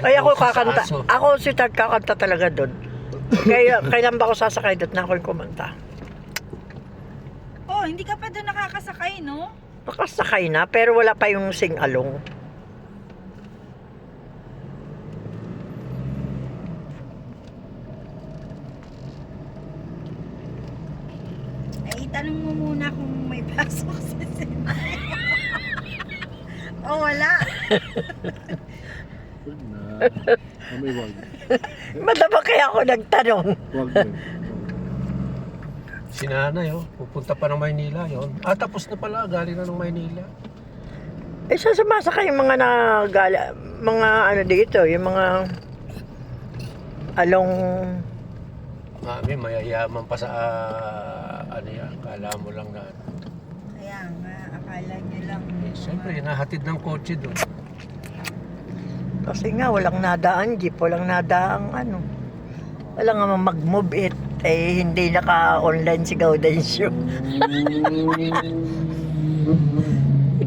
Kaya ako kakanta. aso. Ako si Tad kakanta talaga doon. Kaya kailan ba ako sasakay doon na ako yung kumanta? Oh, hindi ka pa doon nakakasakay, no? Nakasakay na, pero wala pa yung sing-along. Ay, itanong mo muna kung may pasok sa sinabi. oh, wala. Wag na. Ah, may wag. Madama kaya ako nagtanong. Wag din. Si nanay, oh, pupunta pa ng Maynila yon. Ah, tapos na pala, galing na ng Maynila. Eh, sa sumasakay yung mga nagala, mga ano dito, yung mga along, Mami, mayayaman pa sa, ah, ano yan, kala mo lang na. Kaya nga, akala niyo lang. Eh, Siyempre, nahatid ng kotse doon. Kasi nga walang nadaan jeep, walang nadaang ano. Wala nga mag-move it, eh hindi naka-online si Gaudencio.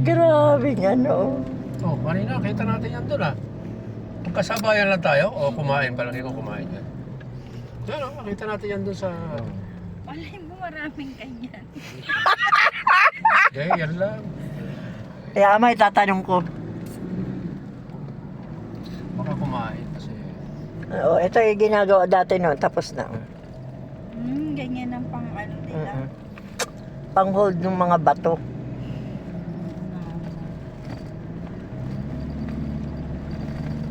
Grabe nga no. Oh, kanina, kita natin yan doon ah. Magkasabayan lang tayo, o kumain pa lang, ikaw kumain yan. Yan, oh, nakita natin yan doon sa... Malay mo maraming ganyan. Eh, yan lang. Kaya may tatanong ko, Baka kumain kasi... oh, ito yung ginagawa dati no, tapos na. Hmm, ganyan ang pang ano nila. Mm-mm. Pang-hold ng mga bato.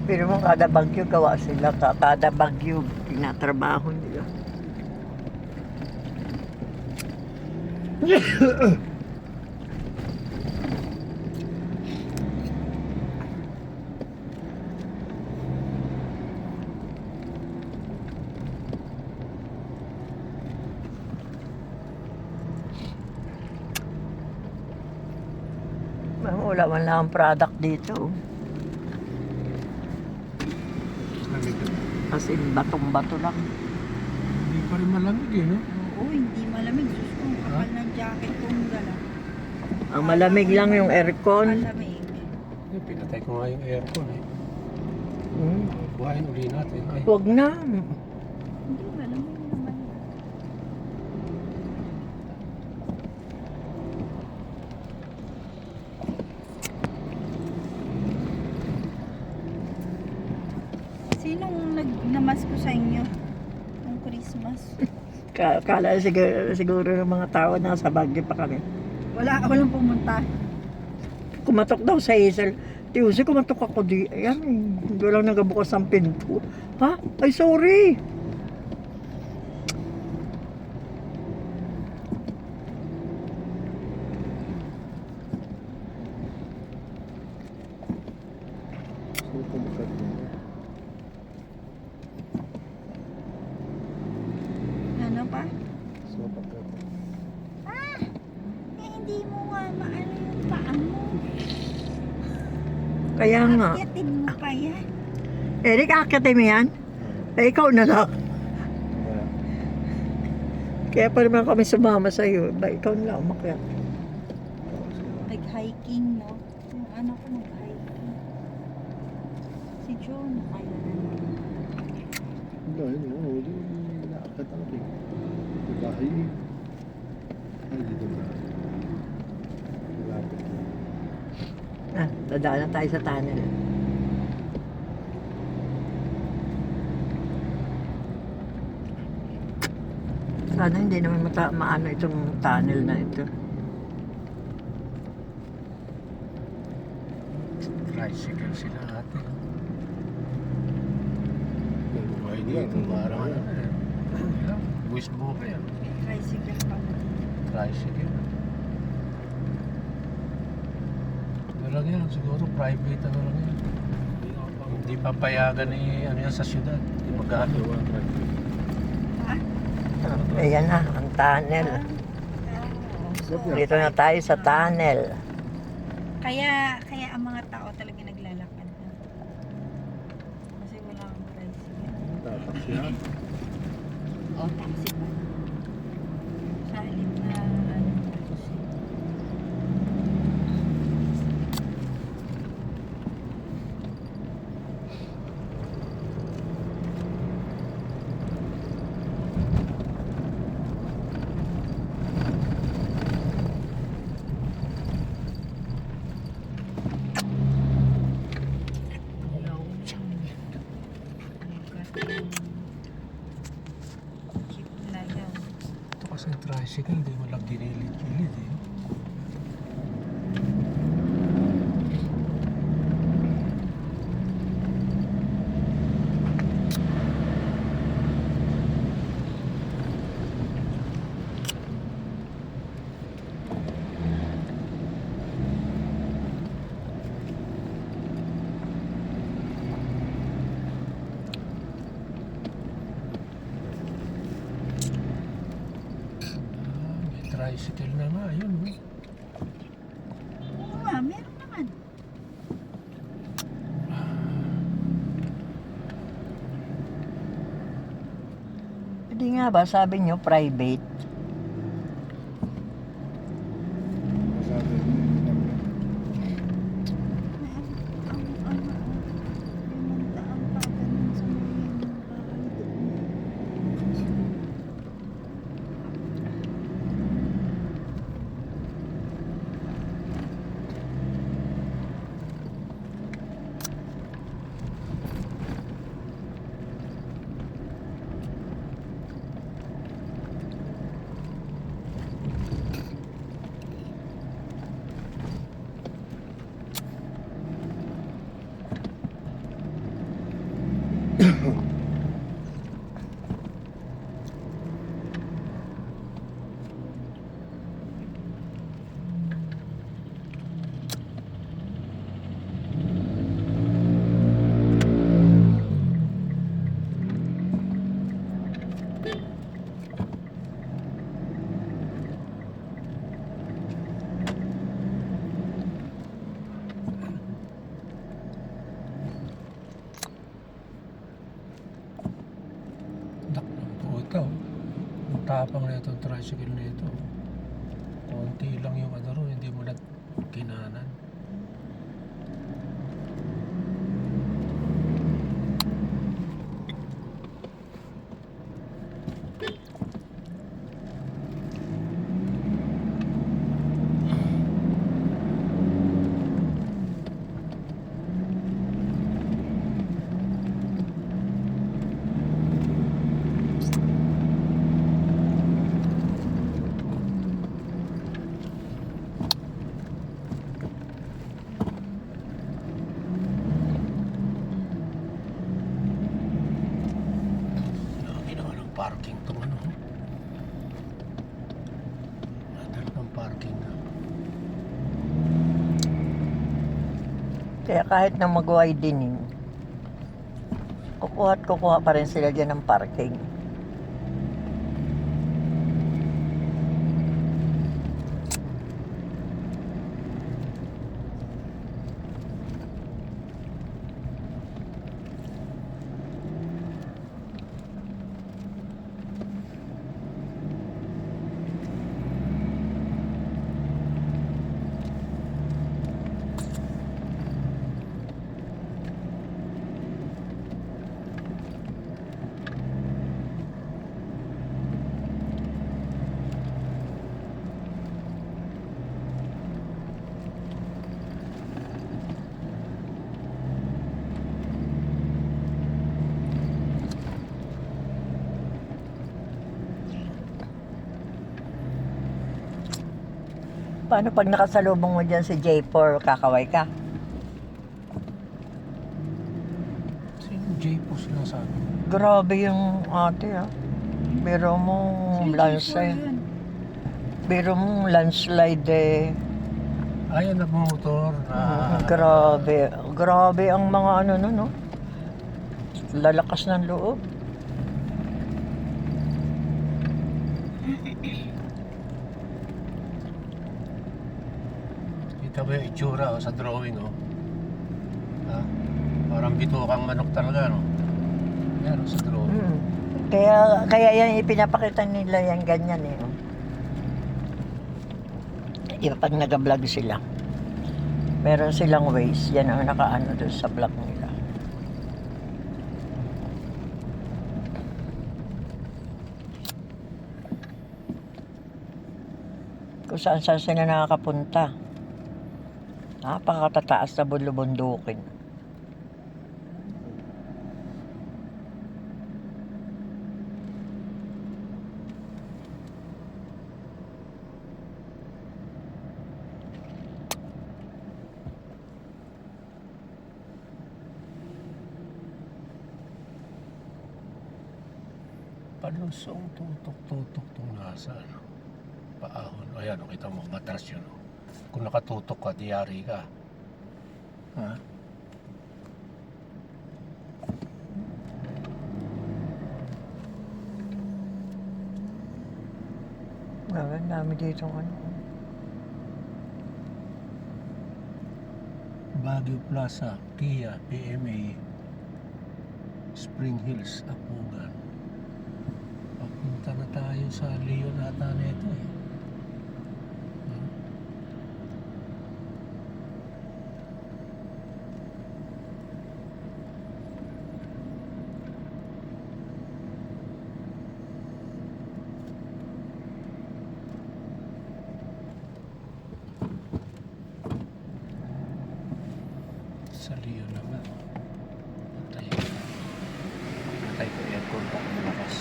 Pero mo kada bagyo gawa sila, ka- kada bagyo tinatrabaho nila. Wala man lang ang product dito. Kasi batong-bato lang. Hindi pa rin malamig eh, no? Oo, hindi malamig. Diyos ko, ang kapal ng jacket kong gala. Ang malamig lang yung aircon. Malamig. Eh, pinatay ko nga yung aircon eh. Hmm. Buhayin uli natin. Ay, Huwag na. Hindi, malamig naman. Sinong nagnamasko sa inyo? Nung Christmas? Ka- Kala siguro, siguro ng mga tao na sa Baguio pa kami. Wala, walang pumunta. Kumatok daw sa Hazel. Tiusi, kumatok ako di. Ayan, hindi lang nagabukas ang pinto. Ha? Ay, sorry. So, pumukat mo. Ano pa? So, pagkat. Eh, hindi mo nga maano yung paa mo. Kaya nga. Akyatin mo pa yan. Eric, akitin mo yan? Eh, ikaw na lang. Kaya pa naman kami sumama sa iyo. Ba, ikaw na lang umakyat. Nag-hiking, no? Yung anak ko nag-hiking. Si John, kaya na naman. Wala, yun, oo. Di, naakat ako eh. Diba, ay, ay, dito na. Malapit na. Ah, dadaan na tayo sa tunnel. Sana hindi naman mata maano itong tunnel na ito. tricycle sila ate. Buhay Yan, dito, parang ano. Buwis buhay tricycle pa. Tricycle. Ano lang yan, siguro private ano lang yan. Hindi papayagan ni ano yan sa syudad. Hindi magkano. Gawa, right. Ha? Ah, ayan na, ang tunnel. Dito na tayo sa tunnel. Kaya, kaya ang mga tao talaga naglalakad na. Kasi wala akong tricycle. Tataksihan. O, taxi pa. Sa halip na, ano, taxi. Tricycle, di mo lang ginilit-gilit eh. Ah, may tricycle na nga, yun. oh. Oo nga, meron naman. Hindi nga ba, sabi nyo, private. Sabi niya, Ang ano, limang daan pa ganun sa mga Dak ng puta. oh. Ang tapang na itong tricycle na ito. Konti lang yung ano hindi mo na kinanan. Laki naman ng parking tong ano. Madal ng parking na. Kaya kahit na mag-widening, kukuha at kukuha pa rin sila dyan ng parking. Paano pag nakasalubong mo dyan si J4, kakaway ka? Sino J-Pos sinasabi? Grabe yung ate ah. Biro mo landslide. Biro mo landslide eh. Ayan na motor na... Grabe. Grabe ang mga ano no, no? Lalakas ng loob. Kita mo yung itsura oh, sa drawing oh. Ha? Parang bitukang manok talaga no. Yan oh, sa drawing. Mm. Kaya kaya yan ipinapakita nila yan ganyan eh. oh. Iba pag nag-vlog sila. Meron silang ways, yan ang nakaano doon sa vlog nila. Kung saan saan sila nakakapunta. Napakatataas na bulubundukin. Palusong tutok-tutok itong nasa ano, paahon. Ayan, o, kita mo, matras yun. O. Kung nakatutok ka, diyari ka. Ha? Grabe, ang dami dito ano. Baguio Plaza, Kia, PMA, Spring Hills, Apugan. Papunta na tayo sa Leon ata na ito eh. Hmm. Sa Leon naman. Patay. Patay ko aircon pa malakas.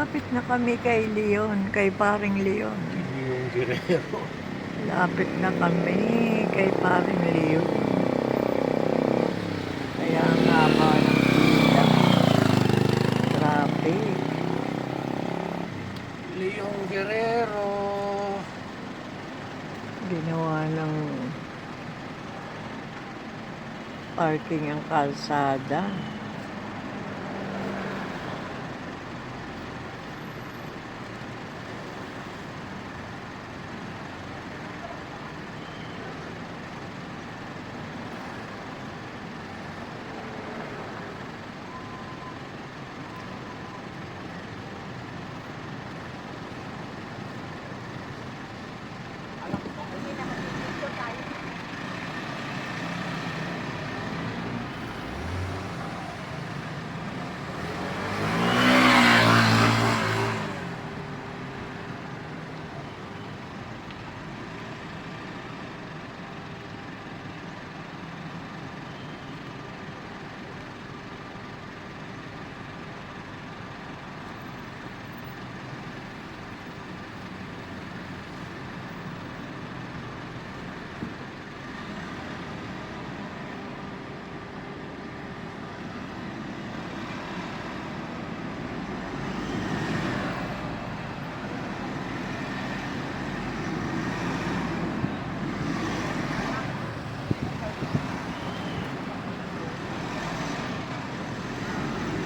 Malapit na kami kay Leon, kay paring Leon. Leon Guerrero. Lapit na kami kay paring Leon. Kaya ang haba ng. Traffic. Leon Guerrero. Ginawa ng parking ang kalsada.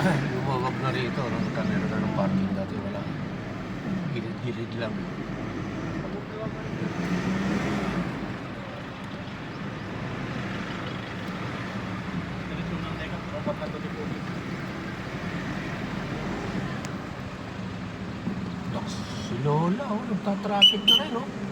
Lumawag na rito. No? Kamera na ng parking dati wala. Gilid-gilid lang. Si Lola, oh, nagtatraffic na rin, oh.